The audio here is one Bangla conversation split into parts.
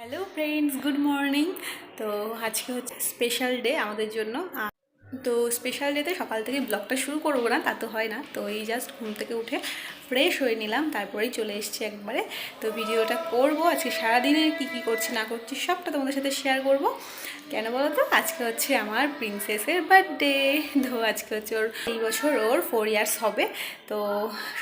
হ্যালো ফ্রেন্ডস গুড মর্নিং তো আজকে হচ্ছে স্পেশাল ডে আমাদের জন্য। তো স্পেশাল ডেতে সকাল থেকে ব্লগটা শুরু করব না, তা তো হয় না। তো এই জাস্ট ঘুম থেকে উঠে ফ্রেশ হয়ে নিলাম, তারপরেই চলে এসেছি একবারে। তো ভিডিওটা করব। আজকে সারাদিনে কি কি করছি, না করছি, সবটা তোমাদের সাথে শেয়ার করব। কেন বলো তো? আজকে হচ্ছে আমার প্রিন্সেসের বার্থডে তো আজকে হচ্ছে ওর এই বছর ওর ফোর ইয়ার্স হবে। তো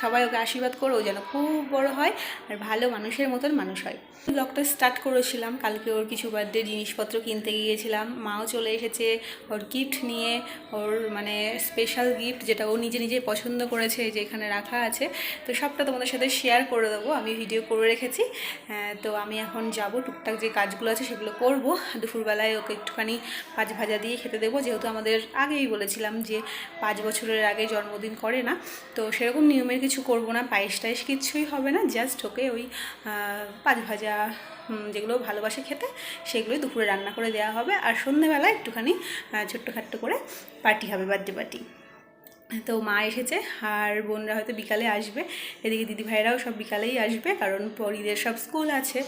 সবাই ওকে আশীর্বাদ করো যেন খুব বড় হয় আর ভালো মানুষের মতন মানুষ হয়। ব্লগটা স্টার্ট করেছিলাম কালকে ওর কিছু বার্থডে জিনিসপত্র কিনতে গিয়েছিলাম। মাও চলে এসেছে ওর গিফট নিয়ে ওর মানে স্পেশাল গিফট যেটা ও নিজে নিজে পছন্দ করেছে যে এখানে রাখা আছে। তো সবটা তোমাদের সাথে শেয়ার করে দেবো আমি ভিডিও করে রেখেছি। হ্যাঁ, তো আমি এখন যাব টুকটাক যে কাজগুলো আছে সেগুলো করব। দুপুরবেলায় ওকে একটুখানি পাঁচ ভাজা দিয়ে খেতে দেবো। যেহেতু আমাদের আগেই বলেছিলাম যে পাঁচ বছরের আগে জন্মদিন করে না, তো সেরকম নিয়মের কিছু করব না। পায়েস টায়েস কিচ্ছুই হবে না জাস্ট ওকে ওই পাঁচ ভাজা যেগুলো ভালোবাসে খেতে, সেগুলোই দুপুরে রান্না করে দেওয়া হবে। আর সন্ধ্যেবেলা একটুখানি ছোট্টখাট্টো করে পার্টি হবে বার্থডে পার্টি তো মা এসেছে আর বোনরা হয়তো বিকালে আসবে। এদিকে দিদি ভাইরাও সব বিকালেই আসবে কারণ পরিদের সব স্কুল আছে।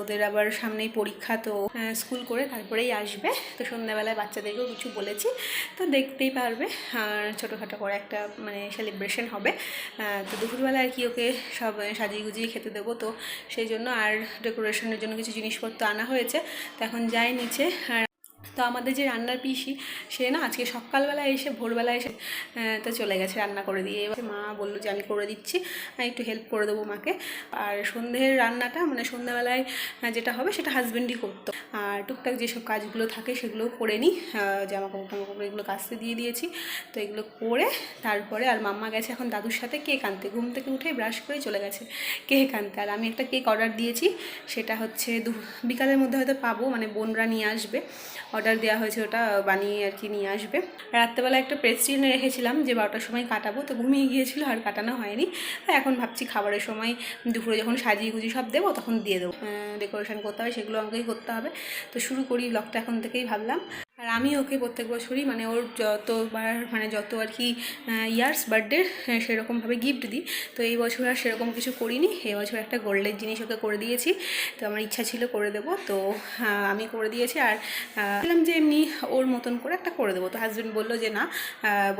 ওদের আবার সামনেই পরীক্ষা তো স্কুল করে তারপরেই আসবে। তো সন্ধ্যাবেলায় বাচ্চাদেরকেও কিছু বলেছি, তো দেখতেই পারবে। আর ছোটোখাটো করে একটা মানে সেলিব্রেশন হবে। তো দুপুরবেলা আর কি ওকে সব সাজিয়ে গুজিয়ে খেতে দেবো তো সেই জন্য। আর ডেকোরেশনের জন্য কিছু জিনিসপত্র আনা হয়েছে। তো এখন যাই নিচে আর তো আমাদের যে রান্নার পিসি, সে না আজকে সকালবেলা এসে, ভোরবেলা এসে তো চলে গেছে রান্না করে দিয়ে। এবার মা বলল যে আমি করে দিচ্ছি আমি একটু হেল্প করে দেবো মাকে। আর সন্ধ্যের রান্নাটা মানে সন্ধ্যাবেলায় যেটা হবে সেটা হাজব্যান্ডই করতো। আর টুকটাক যেসব কাজগুলো থাকে সেগুলোও করে নিই জামা কাপড় টামা কাপড় এগুলো কাচতে দিয়ে দিয়েছি। তো এগুলো করে তারপরে আর মাম্মা গেছে এখন দাদুর সাথে কেক আনতে। ঘুম থেকে উঠে ব্রাশ করে চলে গেছে কেক আনতে। আর আমি একটা কেক অর্ডার দিয়েছি, সেটা হচ্ছে দু বিকালের মধ্যে হয়তো পাবো মানে বোনরা নিয়ে আসবে। অর্ডার দেওয়া হয়েছে ওটা বানিয়ে আর কি নিয়ে আসবে। রাত্রেবেলা একটা পেস্ট্রি এনে রেখেছিলাম যে বারোটার সময় কাটাবো, তো ঘুমিয়ে গিয়েছিল আর কাটানো হয়নি। এখন ভাবছি খাবারের সময় দুপুরে যখন সাজিয়ে গুজি সব দেবো, তখন দিয়ে দেবো। ডেকোরেশন করতে হবে, সেগুলো আমাকেই করতে হবে। তো শুরু করি ব্লগটা এখন থেকেই ভাবলাম। আমি ওকে প্রত্যেক বছরই মানে ওর যতবার মানে যত আর কি ইয়ার্স বার্থডে সেরকমভাবে গিফট দিই। তো এই বছর আর সেরকম কিছু করিনি। এই বছর একটা গোল্ডের জিনিস ওকে করে দিয়েছি। তো আমার ইচ্ছা ছিল করে দেবো। তো আমি করে দিয়েছি আর বললাম যে এমনি ওর মতন করে একটা করে দেবো। তো হাজব্যান্ড বলল যে, না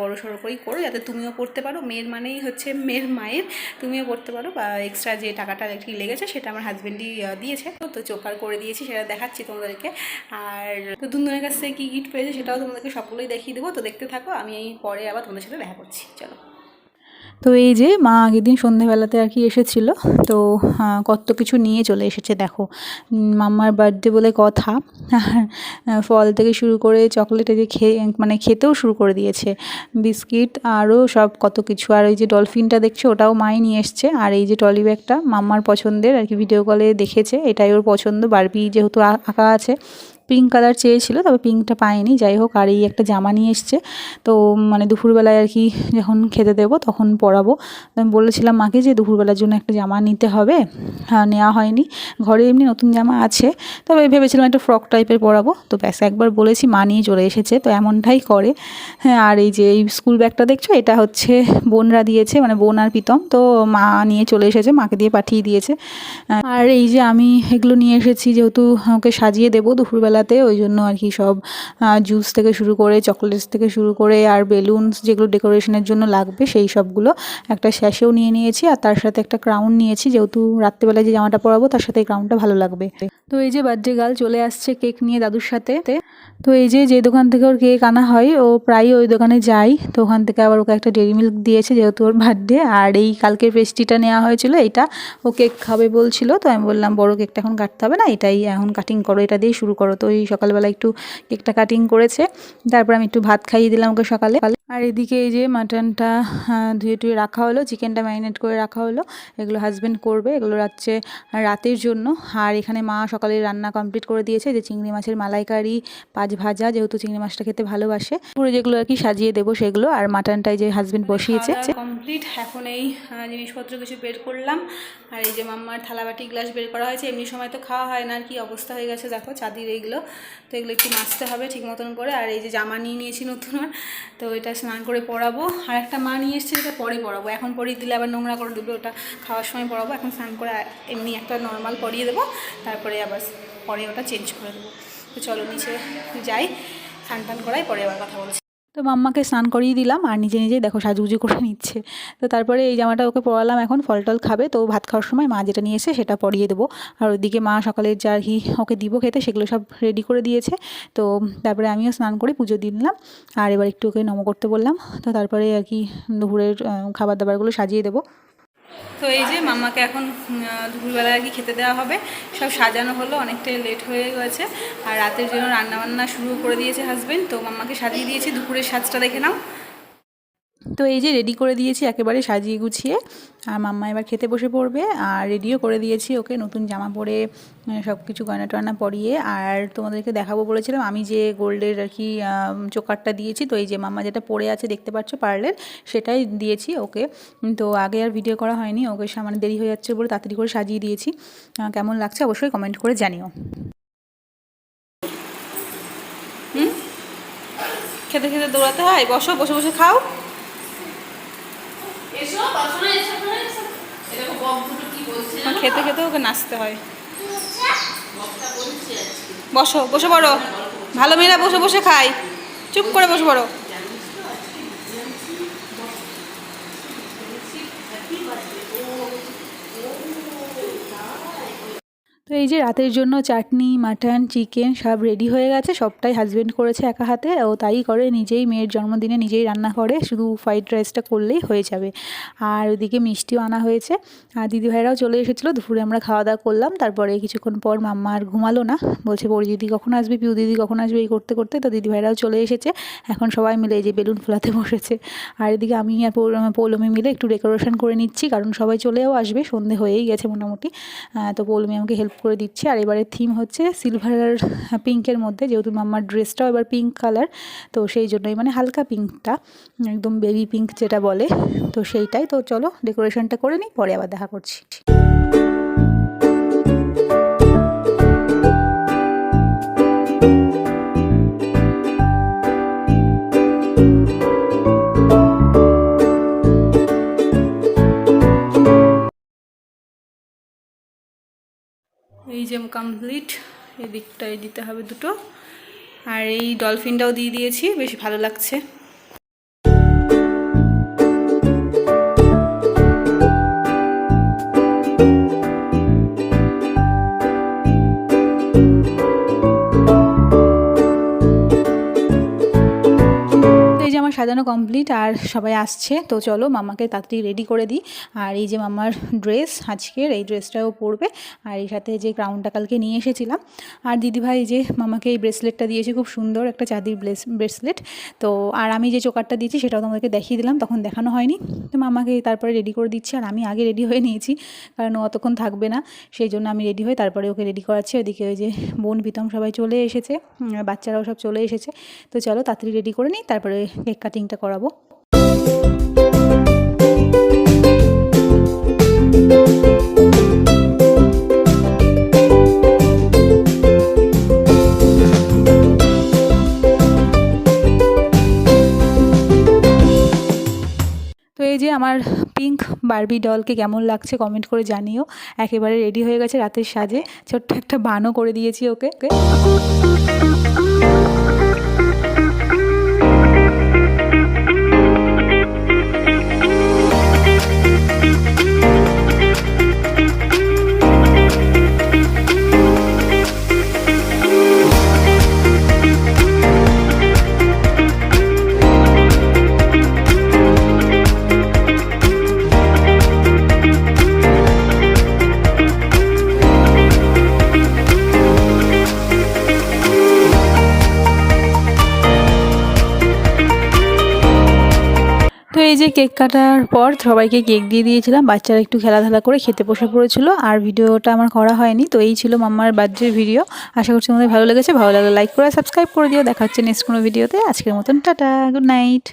বড় সড়ো করেই করো, যাতে তুমিও পড়তে পারো। মেয়ের মানেই হচ্ছে মেয়ের মায়ের, তুমিও পড়তে পারো। বা এক্সট্রা যে টাকাটা কি লেগেছে, সেটা আমার হাজব্যান্ডই দিয়েছে। তো চোখার করে দিয়েছি, সেটা দেখাচ্ছি তোমাদেরকে। আর, তো দুজনের কাছ থেকে কী পেয়েছে সেটাও তোমাদেরকে সকলেই দেখিয়ে দেবো। তো দেখতে থাকো, আমি এই পরে আবার তোমাদের সাথে দেখা করছি। চলো। তো এই যে মা আগের দিন সন্ধেবেলাতে আর কি এসেছিল, তো কত কিছু নিয়ে চলে এসেছে, দেখো। মাম্মার বার্থডে বলে কথা। ফল থেকে শুরু করে চকলেটে যে খেয়ে মানে খেতেও শুরু করে দিয়েছে। বিস্কিট, আরও সব কত কিছু। আর ওই যে ডলফিনটা দেখছ, ওটাও মাই নিয়ে এসছে। আর এই যে টলি ব্যাগটা মাম্মার পছন্দের আর কি ভিডিও কলে দেখেছে। এটাই ওর পছন্দ। বারবি যেহেতু আঁকা আছে পিঙ্ক কালার চেয়েছিল, তবে পিঙ্কটা পায়নি যাই হোক, আর এই একটা জামা নিয়ে এসছে। তো মানে দুপুরবেলায় আর কি যখন খেতে দেবো, তখন পরাবো। আমি বলেছিলাম মাকে যে দুপুরবেলার জন্য একটা জামা নিতে হবে। নেওয়া হয়নি। ঘরে এমনি নতুন জামা আছে। তবে ভেবেছিলাম একটা ফ্রক টাইপের পরাবো। তো ব্যাস, একবার বলেছি, মা নিয়ে চলে এসেছে। তো এমনটাই করে। হ্যাঁ আর এই যে এই স্কুল ব্যাগটা দেখছ? এটা হচ্ছে বোনরা দিয়েছে মানে বোন আর প্রীতম। তো মা নিয়ে চলে এসেছে, মাকে দিয়ে পাঠিয়ে দিয়েছে। আর এই যে আমি এগুলো নিয়ে এসেছি, যেহেতু ওকে সাজিয়ে দেবো দুপুরবেলাতে ওই জন্য আর কি সব জুস থেকে শুরু করে চকলেটস থেকে শুরু করে, আর বেলুনস যেগুলো ডেকোরেশনের জন্য লাগবে, সেই সবগুলো একটা শ্যাশেও নিয়ে নিয়েছি, আর তার সাথে একটা ক্রাউন নিয়েছি, যেহেতু রাত্রেবেলায় যে জামাটা পরাবো, তার সাথে ক্রাউনটা ভালো লাগবে। তো এই যে বার্থডে গার্ল চলে আসছে কেক নিয়ে দাদুর সাথে। তো এই যে যে দোকান থেকে ওর কেক আনা হয়, ও প্রায়ই ওই দোকানে যাই তো ওখান থেকে আবার ওকে একটা ডেরি মিল্ক দিয়েছে যেহেতু ওর বার্থডে। আর এই কালকের পেস্ট্রিটা নেওয়া হয়েছিল এটা ও কেক খাবে বলছিল। তো আমি বললাম, বড় কেকটা এখন কাটতে হবে না, এটাই এখন কাটিং করো, এটা দিয়েই শুরু করো। তো ওই সকালবেলা একটু কেকটা কাটিং করেছে। তারপর আমি একটু ভাত খাইয়ে দিলাম ওকে সকালে। আর এদিকে এই যে মাটনটা ধুয়ে টুয়ে রাখা হলো, চিকেনটা ম্যারিনেট করে রাখা হলো। এগুলো হাজব্যান্ড করবে, এগুলো রাত্রে রাতের জন্য। আর এখানে মা সকালে রান্না কমপ্লিট করে দিয়েছে। যে চিংড়ি মাছের মালাইকারি পাঁচ ভাজা যেহেতু চিংড়ি মাছটা খেতে ভালোবাসে। পুরো যেগুলো আর কি সাজিয়ে দেবো সেগুলো আর মাটনটাই যে হাজব্যান্ড বসিয়েছে। কমপ্লিট এখন এই জিনিসপত্র কিছু বের করলাম। আর এই যে মাম্মার থালাবাটি গ্লাস বের করা হয়েছে এমনি সময় তো খাওয়া হয় না আর কি অবস্থা হয়ে গেছে দেখো চাঁদির এইগুলো। তো এগুলো একটু মাজতে হবে ঠিক মতন করে। আর এই যে জামা নিয়ে নিয়েছি নতুন আর, তো এটা স্নান করে পরাবো আর একটা মা নিয়ে এসছে যেটা পরে পরাবো এখন পরিয়ে দিলে আবার নোংরা করে দেবে ওটা খাওয়ার সময় পরাবো এখন স্নান করে এমনি একটা নর্মাল পরিয়ে দেবো। তারপরে আবার পরে ওটা চেঞ্জ করে দেবো তো চলো নিচে যাই, স্নান টান করাই, পরে আবার কথা বলছি। তো মাম্মাকে স্নান করিয়ে দিলাম, আর নিজে নিজেই দেখো সাজুগুজু করে নিচ্ছে। তো তারপরে এই জামাটা ওকে পরালাম এখন ফল টল খাবে, তো ভাত খাওয়ার সময় মা যেটা নিয়ে এসে সেটা পরিয়ে দেবো। আর ওইদিকে মা সকালে যা কি ওকে দিব খেতে, সেগুলো সব রেডি করে দিয়েছে। তো তারপরে আমিও স্নান করে পুজো দিয়ে নিলাম। আর এবার একটু ওকে নম করতে বললাম। তো তারপরে আর কি দুপুরের খাবার দাবারগুলো সাজিয়ে দেবো। তো এই যে মাম্মাকে এখন দুপুরবেলা আর কি খেতে দেওয়া হবে। সব সাজানো হলো, অনেকটাই লেট হয়ে গেছে। আর রাতের জন্য রান্নাবান্না শুরু করে দিয়েছে হাজবেন্ড তো মাম্মাকে সাজিয়ে দিয়েছি। দুপুরের সাজটা দেখে নাও। তো এই যে রেডি করে দিয়েছি একেবারে সাজিয়ে গুছিয়ে, আর মাম্মা এবার খেতে বসে পড়বে, আর রেডিও করে দিয়েছি ওকে নতুন জামা পরে সব কিছু গয়না টয়না পরিয়ে, আর তোমাদেরকে দেখাবো বলেছিলাম, আমি যে গোল্ডের আর কি চোকারটা দিয়েছি, তো এই যে মাম্মা যেটা পরে আছে দেখতে পাচ্ছ পার্লের, সেটাই দিয়েছি ওকে। তো আগে আর ভিডিও করা হয়নি, ওকে সামান্য দেরি হয়ে যাচ্ছে বলে তাড়াতাড়ি করে সাজিয়ে দিয়েছি। কেমন লাগছে অবশ্যই কমেন্ট করে জানিও। খেতে খেতে দৌড়াতে হয়? বসো, বসে বসে খাও এসো বাসনে এসো করে এসো এরকম বক দুটো কি বলছে আমার খেতে খেতে ওকে নাচতে হয়। বসো বসে পড়ো। ভালো মেয়েরা বসে বসে খায়। চুপ করে বসে পড়ো। তো এই যে রাতের জন্য চাটনি, মাটন, চিকেন সব রেডি হয়ে গেছে, সবটাই হাজব্যান্ড করেছে একা হাতে। ও তাই করে নিজেই মেয়ের জন্মদিনে নিজেই রান্না করে, শুধু ফ্রাইড রাইসটা করলেই হয়ে যাবে। আর ওদিকে মিষ্টিও আনা হয়েছে। আর দিদিভাইরাও চলে এসেছিল, দুপুরে আমরা খাওয়া দাওয়া করলাম। তারপরে কিছুক্ষণ পর মাম্মা আর ঘুমালো না। বলছে, বড়ি দিদি কখন আসবে? পিউ দিদি কখন আসবে? এই করতে করতে তো দিদিভাইরাও চলে এসেছে। এখন সবাই মিলে এই যে বেলুন ফোলাতে বসেছে। আর এদিকে আমি আর পৌল- পৌলমি মিলে একটু ডেকোরেশন করে নিচ্ছি, কারণ সবাই চলেও আসবে। সন্ধে হয়েই গেছে মোটামুটি। তো পৌলমি আমাকে হেল্প করে দিচ্ছি। আর এবারে থিম হচ্ছে সিলভার আর পিঙ্কের মধ্যে, যেহেতু মাম্মার ড্রেসটাও এবার পিঙ্ক কালার তো সেই জন্যই মানে হালকা পিঙ্কটা একদম বেবি পিঙ্ক যেটা বলে, তো সেইটাই। তো চলো ডেকোরেশনটা করে নিই, পরে আবার দেখা করছি। যে কমপ্লিট এদিকটায় দিতে হবে দুটো। আর এই ডলফিনটাও দিয়ে দিয়েছি বেশি ভালো লাগছে। সাজানো কমপ্লিট আর সবাই আসছে। তো চলো মামাকে তাড়াতাড়ি রেডি করে দিই। আর এই যে মামার ড্রেস আজকের, এই ড্রেসটাও পরবে। আর এই সাথে যে ক্রাউনটা কালকে নিয়ে এসেছিলাম। আর দিদিভাই যে মামাকে এই ব্রেসলেটটা দিয়েছে, খুব সুন্দর একটা চাঁদির ব্রেসলেট তো আর আমি যে চোকারটা দিয়েছি, সেটাও তোমাদেরকে দেখিয়ে দিলাম, তখন দেখানো হয়নি। তো মামাকে তারপরে রেডি করে দিচ্ছি, আর আমি আগে রেডি হয়ে নিয়েছি, কারণ ও অতক্ষণ থাকবে না। সেই জন্য আমি রেডি হয়ে তারপরে ওকে রেডি করাচ্ছি। ওইদিকে ওই যে বোন প্রীতম সবাই চলে এসেছে। বাচ্চারাও সব চলে এসেছে। তো চলো তাড়াতাড়ি রেডি করে নিই, তারপরে কেক কাটিংটা করাবো। তো এই যে আমার পিঙ্ক বারবি ডলকে কেমন লাগছে কমেন্ট করে জানিও। একেবারে রেডি হয়ে গেছে রাতের সাজে। ছোট্ট একটা বানও করে দিয়েছি ওকে। ওকে? এই যে কেক কাটার পর সবাইকে কেক দিয়ে দিয়েছিলাম। বাচ্চারা একটু খেলাধুলা করে খেতে পোষা পড়েছিল আর ভিডিওটা আমার করা হয়নি। তো এই ছিল মাম্মার বার্থডের ভিডিও। আশা করছি আমাদের ভালো লেগেছে। ভালো লাগলে লাইক করে সাবস্ক্রাইব করে দিও। দেখা হচ্ছে নেক্সট কোনো ভিডিওতে। আজকের মতন টাটা গুড নাইট